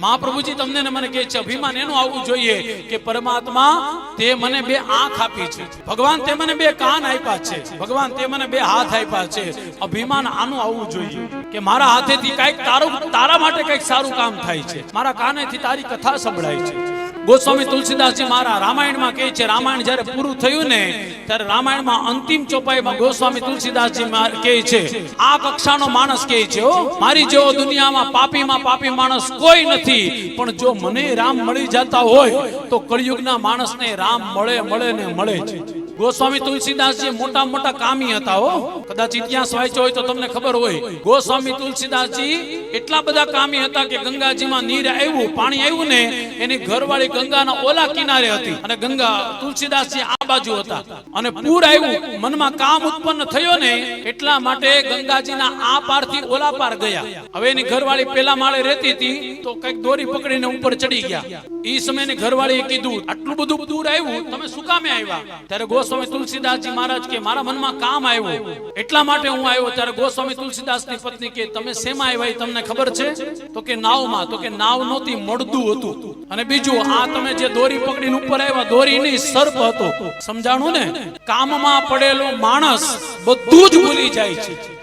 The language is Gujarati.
મહાપ્રભુજી તમને મને કહે છે, અભિમાન એનું આવવું જોઈએ કે પરમાત્મા તે મને બે આંખ આપી છે. ભગવાન તે મને બે કાન આપ્યા છે. ભગવાન તે મને બે હાથ આપ્યા છે. અભિમાન આનું આવવું જોઈએ કે મારા હાથેથી કંઈક તારું તારા માટે કંઈક સારું કામ થાય છે. મારા કાનેથી તારી કથા સંભળાય છે. ગોસ્વામી તુલસીદાસજી મારા રામાયણમાં કહે છે, રામાયણ જ્યારે પૂરું થયું ને, ત્યારે રામાયણમાં અંતિમ ચોપાઈમાં ગોસ્વામી તુલસીદાસજી કહે છે, આ કક્ષાનો માણસ કહે છે મારી જેવો દુનિયામાં પાપીમાં પાપી માણસ કોઈ નથી, પણ જો મને રામ મળી જતા હોય, તો કળિયુગના માણસને રામ મળે મળે ને મળે છે. ગોસ્વામી તુલસીદાસજી મોટા મોટા કામી હતા હો. કદાચ ઇતિહાસ વાંચ્યો હોય તો તમને ખબર હોય. ગોસ્વામી તુલસીદાસજી એટલા બધા કામી હતા કે ગંગાજીમાં નીર આવ્યું, પાણી આવ્યું ને, એની ઘરવાળી ગંગાના ઓલા કિનારે હતી. અને ગંગા તુલસીદાસજી આ બાજુ હતા. અને પૂર આવ્યું, મનમાં કામ ઉત્પન્ન થયો ને, એટલા માટે ગંગાજીના આ પારથી ઓલા પાર ગયા. હવે એની ઘરવાળી પેલા માળે રહેતી હતી. તો કંઈક દોરી પકડીને ઉપર ચડી ગયા. ઈ સમયે ઘરવાળીએ કીધું, આટલું બધું દૂર આવ્યું? તમે શું કામે આવ્યા? ત્યારે ગોસ્વામી તુલસીદાસજી મહારાજ કે, મારા મનમાં કામ આવ્યું. એટલા માટે હું આવ્યો. ત્યારે ગોસ્વામી તુલસીદાસની પત્ની કે, તમે શેમાં આવ્યા તમને ખબર છે? તો કે, નાવમાં. તો કે, નાવ નહોતી, મળદું હતું. અને બીજું, આ તમે જે દોરી પકડીને ઉપર આવ્યા દોરી નહીં સર્પ હતો. સમજાણું ને? કામમાં પડેલો માણસ બધું જ ભૂલી જાય છે.